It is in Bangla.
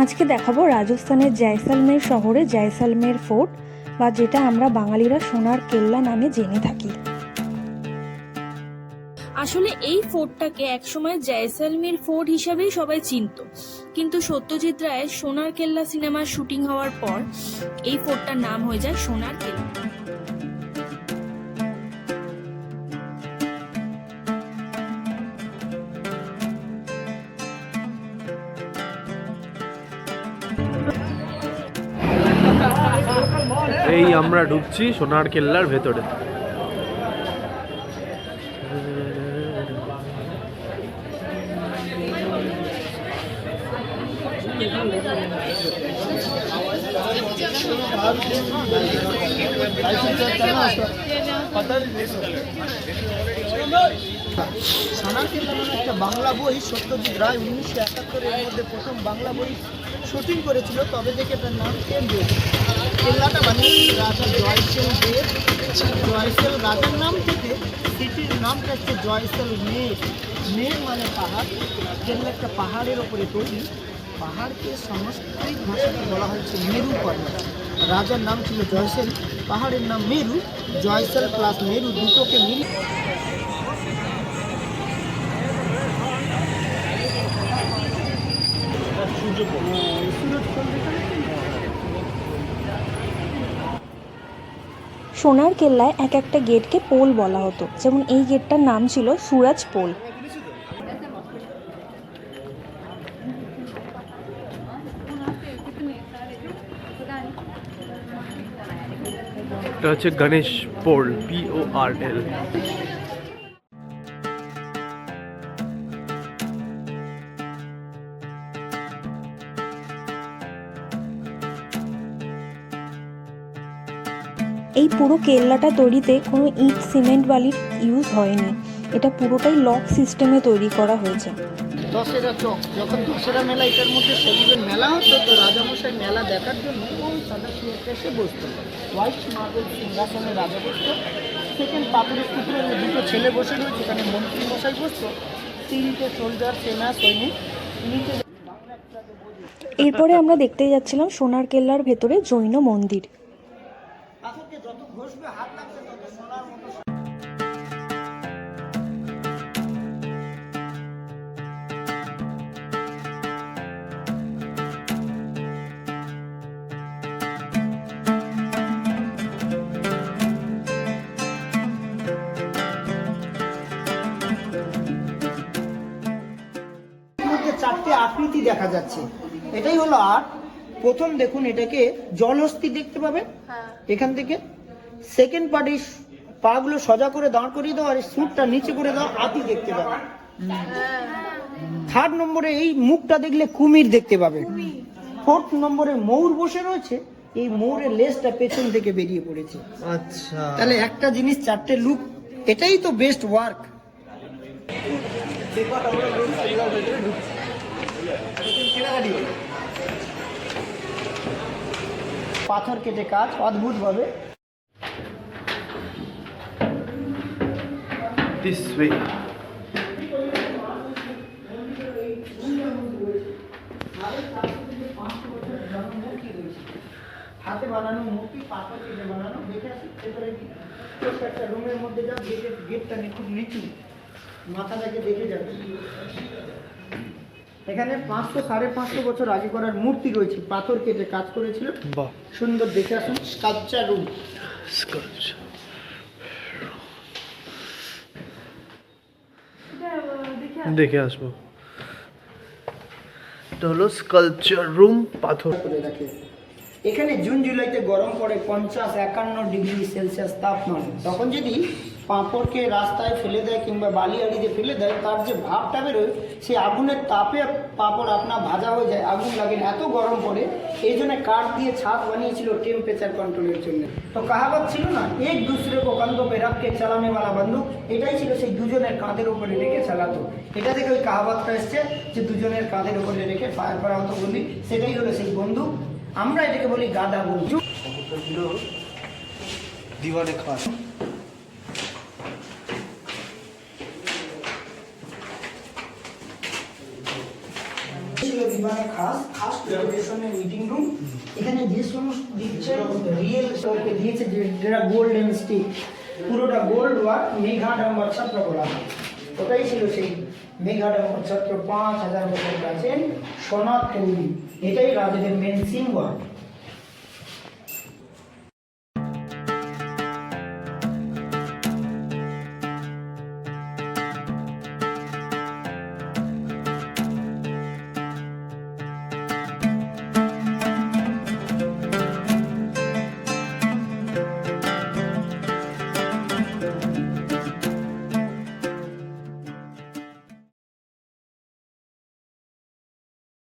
আজকে দেখাবো রাজস্থানের জয়সালমের শহরে জয়সালমের ফোর্ট, বা যেটা আমরা বাঙালিরা সোনার কেল্লা নামে জেনে থাকি। আসলে এই ফোর্টটাকে একসময় জয়সালমের ফোর্ট হিসাবেই সবাই চিনত। কিন্তু সত্যজিৎ রায়ের সোনার কেল্লা সিনেমার শুটিং হওয়ার পর এই ফোর্টটার নাম হয়ে যায় সোনার কেল্লা। এই আমরা ঢুকছি সোনার কেল্লার ভেতরে। সোনার কেল্লা নামে একটা বাংলা বই, সত্যজিৎ রায়, উনিশশো একাত্তরের মধ্যে প্রথম বাংলা বই শুটিং করেছিল, তবে থেকে তার নাম হয়েছে কেল্লাটা বানিয়েছিল রাজা জয়সেল দেব। জয়সেল রাজার নাম থেকে সিটির নামটা হচ্ছে জয়সেল মেঘ মেঘ মানে পাহাড়। কেল্লা একটা পাহাড়ের ওপরে তৈরি। পাহাড়কে সংস্কৃত ভাষাতে বলা হয়েছে মেরু পর্বত রাজার নাম ছিল জয়সেল পাহাড়ের নাম মেরু। জয়সেল প্লাস মেরু দুটোকে মিলিয়ে সোনার কেল্লায় এক একটা গেটকে পোল বলা হতো। যেমন এই গেটটার নাম ছিল সুরাজ পোল। এটা হচ্ছে গণেশ পোল পি ও আর এল এই পুরো কেল্লাটা তৈরিতে কোনো ইট সিমেন্ট বালির ইউজ হয়নি। এটা পুরোটাই লক সিস্টেমে তৈরি করা হয়েছে। দশেরা চক। যখন দশেরা মেলা এটার মধ্যে সেলিবের মেলা হতো তো রাজামশাই মেলা দেখার জন্য ওই সাদা সিঁড়িতে এসে বসতো। হোয়াইট মার্বেল সিংহাসনে রাজা বসতো। সেকেন্ড পাপড়ের পুকুরে দুটো ছেলে বসে রয়েছে এখানে মন্ত্রী মশাই বসতো। তিনটে সোলজার সেনা সৈনিক। নিচে এরপরে আমরা দেখতে যাচ্ছিলাম সোনার কেল্লার ভেতরে জৈন মন্দির। চারটে আকৃতি দেখা যাচ্ছে। এটাই হলো আর্ট। প্রথম দেখুন এটাকে জলহস্তি দেখতে পাবেন। এখান থেকে সেকেন্ড পার্টি পাগুলো সোজা করে দাঁড় করিয়ে দাও আর সুটটা নিচে করে দাও হাতি দেখতে পাবে। থার্ড নম্বরে এই মুখটা দেখলে কুমির দেখতে পাবে। ফোর্থ নম্বরে ময়ূর বসে রয়েছে এই ময়ূরের লেজটা পেছন থেকে বেরিয়ে পড়েছে। আচ্ছা। তাহলে একটা জিনিস চারটে লুক এটাই তো বেস্ট ওয়ার্ক পাথর কেটে কাজ অদ্ভুত দিস ওয়ে হাতে বানানো মূর্তি পাথর কেটে বানানো দেখে আসি এবারে কি? একটা রুমের মধ্যে যাও গেটের গেটটা খুব নিচু। মাথাটাকে দেখে যাবে এখানে পাঁচশো সাড়ে পাঁচশো বছর আগে করার মূর্তি রয়েছে পাথর কেটে কাজ করেছিল। বাহ। সুন্দর দেখে আসুন স্কালচার রুম। দেখে আসব। এটা হলো স্কাল্পচার রুম পাথর। করে রাখে এখানে জুন জুলাইতে গরম পড়ে পঞ্চাশ একান্ন ডিগ্রি সেলসিয়াস তাপমান তখন যদি পাঁপড়কে রাস্তায় ফেলে দেয় কিংবা বালি আড়িতে ফেলে দেয় তার যে ভাবটা বেরোয় সেই আগুনের তাপে পাঁপড় আপনার ভাজা হয়ে যায় আগুন লাগে না, এত গরম পড়ে। এই জন্য কাঠ দিয়ে ছাদ বানিয়েছিল টেম্পারেচার কন্ট্রোলের জন্য। তো কাহাবাত ছিল না এক দুসরে কো কান্ধো পে রাখকে চালানে वाला বন্দুক এটাই ছিল সেই দুজনের কাঁধের উপরে রেখে চালাতো। এটা থেকে ওই কাহাবাতটা এসছে যে দুজনের কাঁধের উপরে রেখে ফায়ার করা হতো বলি সেটাই হলো সেই বন্ধু আমরা এটাকে বলি গাদা দিওয়ারে খাস। মানে খাস খাস রেজুলেশনের মিটিং রুম এখানে যে সমস্ত দিচ্ছে রিয়েল স্টকে দিয়েছে যেটা এন্ড স্টিক পুরোটা গোল্ড ওয়ার্ক মেঘাডম্বর ছাত্র বলা হয়। ওটাই ছিল সেই মেঘাডম্বর ছাত্র পাঁচ হাজার বছর প্রাচীন সোনার তৈরি এটাই রাজাদের মেন সিম্বল